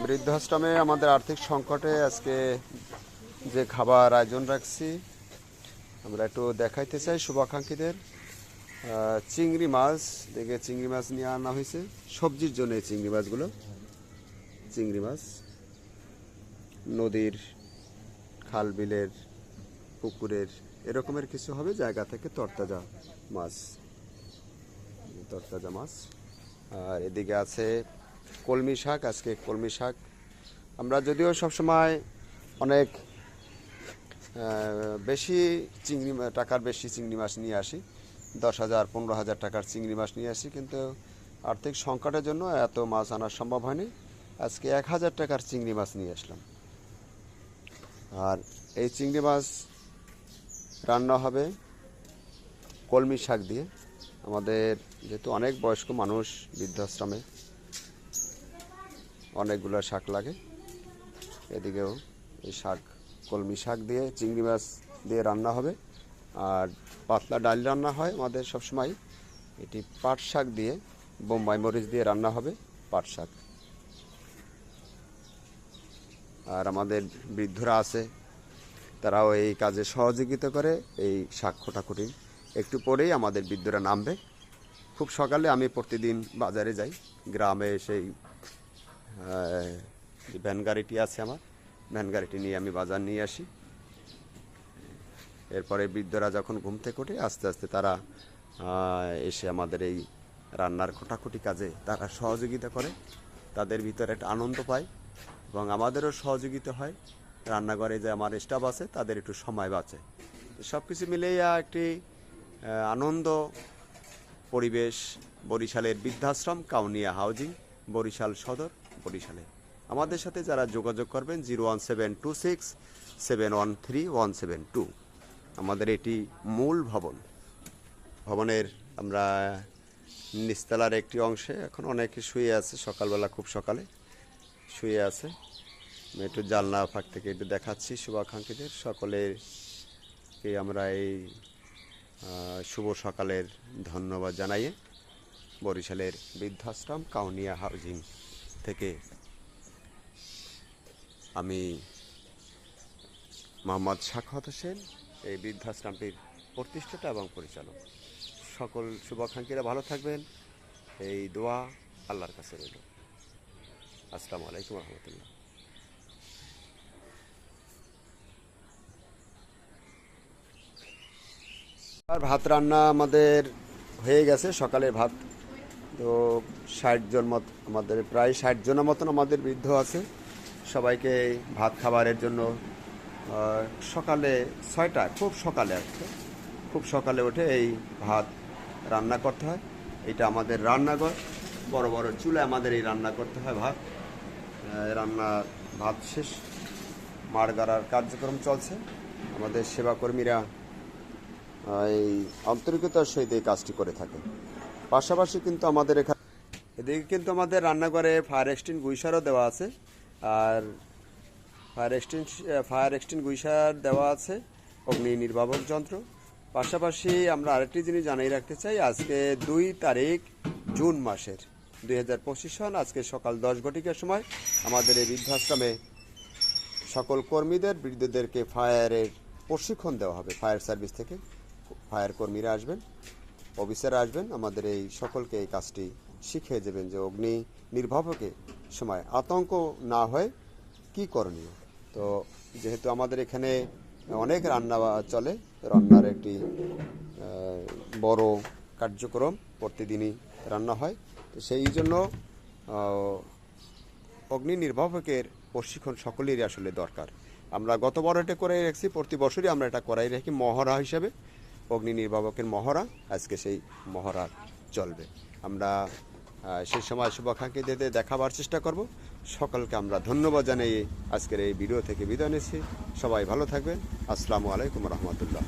বৃদ্ধাশ্রমে আমাদের আর্থিক সংকটে আজকে যে খাবার আয়োজন রাখছি, আমরা একটু দেখাইতে চাই শুভাকাঙ্ক্ষীদের। চিংড়ি মাছ, দেখে চিংড়ি মাছ নিয়ে আনা হয়েছে। সবজির জন্য এই চিংড়ি মাছগুলো। চিংড়ি মাছ, নদীর খাল বিলের, পুকুরের, এরকমের কিছু হবে, জায়গা থেকে তরতাজা মাছ। তরতাজা মাছ। আর এদিকে আছে কলমি শাক, আজকে কলমি শাক। আমরা যদিও সবসময় অনেক বেশি চিংড়ি টাকার বেশি চিংড়ি মাছ নিয়ে আসি। দশ হাজার, পনেরো হাজার টাকার চিংড়ি মাছ নিয়ে আসি, কিন্তু আর্থিক সংকটের জন্য এত মাছ আনা সম্ভব হয়নি। আজকে এক হাজার টাকার চিংড়ি মাছ নিয়ে আসলাম। আর এই চিংড়ি মাছ রান্না হবে কলমি শাক দিয়ে। আমাদের যেহেতু অনেক বয়স্ক মানুষ বৃদ্ধাশ্রমে অনেকগুলো শাক লাগে। এদিকেও এই শাক, কলমি শাক দিয়ে, চিংড়ি মাছ দিয়ে রান্না হবে। আর পাতলা ডাল রান্না হয় আমাদের সবসময়। এটি পাট শাক দিয়ে, বোম্বাই মরিচ দিয়ে রান্না হবে পাট শাক। আর আমাদের বৃদ্ধরা আছে, তারাও এই কাজে সহযোগিতা করে এই শাক খোটাখুটি। একটু পরেই আমাদের বৃদ্ধরা নামবে। খুব সকালে আমি প্রতিদিন বাজারে যাই, গ্রামে সেই ভ্যান গাড়িটি আছে আমার, ভ্যান গাড়িটি নিয়ে আমি বাজার নিয়ে আসি। এরপরে বৃদ্ধরা যখন ঘুম থেকে ওঠে আস্তে আস্তে তারা এসে আমাদের এই রান্নার খোটাখুটি কাজে তারা সহযোগিতা করে, তাদের ভিতরে একটা আনন্দ পায় এবং আমাদেরও সহযোগিতা হয়। রান্নাঘরে যে আমার স্টাফ আছে তাদের একটু সময় বাঁচে। সব কিছু মিলেই একটি আনন্দ পরিবেশ, বরিশালের বৃদ্ধাশ্রম, কাউনিয়া হাউজিং, বরিশাল সদর। বরিশালে আমাদের সাথে যারা যোগাযোগ করবেন, zero one seven two six seven one three one seven two. আমাদের এটি মূল ভবন। ভবনের আমরা নিচতলার একটি অংশে, এখন অনেকে শুয়ে আছে, সকালবেলা খুব সকালে শুয়ে আছে। আমি একটু জানলা ফাঁক থেকে একটু দেখাচ্ছি শুভাকাঙ্ক্ষীদের। সকলেরকে আমরা এই শুভ সকালের ধন্যবাদ জানাইয়ে বরিশালের বৃদ্ধাশ্রম, কাউনিয়া হাউজিং থেকে আমি মোহাম্মদ শাখাত হোসেন, এই বৃদ্ধাশ্রমটির প্রতিষ্ঠাতা এবং পরিচালক। সকল শুভাকাঙ্ক্ষীরা ভালো থাকবেন। এই দোয়া আল্লাহর কাছে রইল। আসসালামু আলাইকুম রহমতুল্লাহ। ভাত রান্না আমাদের হয়ে গেছে, সকালের ভাত তো ষাট জন মত আমাদের, প্রায় ষাট জনের মতন আমাদের বৃদ্ধ আছে। সবাইকে ভাত খাবারের জন্য সকালে ছয়টা খুব সকালে কি। খুব সকালে উঠে এই ভাত রান্না করতে হয়। এটা আমাদের রান্নাঘর। বড় বড় চুলে আমাদের এই রান্না করতে হয় ভাত। রান্না ভাত শেষ। মাড় গাড়ার কার্যক্রম চলছে। আমাদের সেবাকর্মীরা এই আন্তরিকতার সহিত এই কাজটি করে থাকে। পাশাপাশি কিন্তু আমাদের এখানে এদিকে কিন্তু আমাদের রান্নাঘরে ফায়ার এক্সটিন গুইসারও দেওয়া আছে। আর ফায়ার এক্সটিন ফায়ার এক্সটিন গুইসার দেওয়া আছে, অগ্নি নির্বাপক যন্ত্র। পাশাপাশি আমরা আরেকটি জিনিস জানাই রাখতে চাই, আজকে দুই তারিখ জুন মাসের, দুই হাজার পঁচিশ সন, আজকে সকাল দশ ঘটিকার সময় আমাদের এই বৃদ্ধাশ্রমে সকল কর্মীদের, বৃদ্ধদেরকে ফায়ারের প্রশিক্ষণ দেওয়া হবে। ফায়ার সার্ভিস থেকে ফায়ার কর্মীরা আসবেন। অফিসার আসবেন, আমাদের এই সকলকে এই কাজটি শিখিয়ে দেবেন যে অগ্নি নির্বাপকে সময় আতঙ্ক না হয়, কি করণীয়? তো যেহেতু আমাদের এখানে অনেক রান্না চলে, রান্নার একটি বড় কার্যক্রম প্রতিদিনই রান্না হয়, তো সেই জন্য অগ্নি নির্বাপকের প্রশিক্ষণ সকলেরই আসলে দরকার। আমরা গত বড় এটা করে রাখছি, প্রতি বছরই আমরা এটা করাই রাখি মহড়া হিসাবে। অগ্নি নির্বাপকের মহড়া, আজকে সেই মহড়া চলবে। আমরা সেই সময় শুভাকাঙ্ক্ষীদের দেখাবার চেষ্টা করব। সকলকে আমরা ধন্যবাদ জানাই আজকের এই ভিডিও থেকে বিদায় নিচ্ছি। সবাই ভালো থাকবেন। আসসালামু আলাইকুম রহমতুল্লাহ।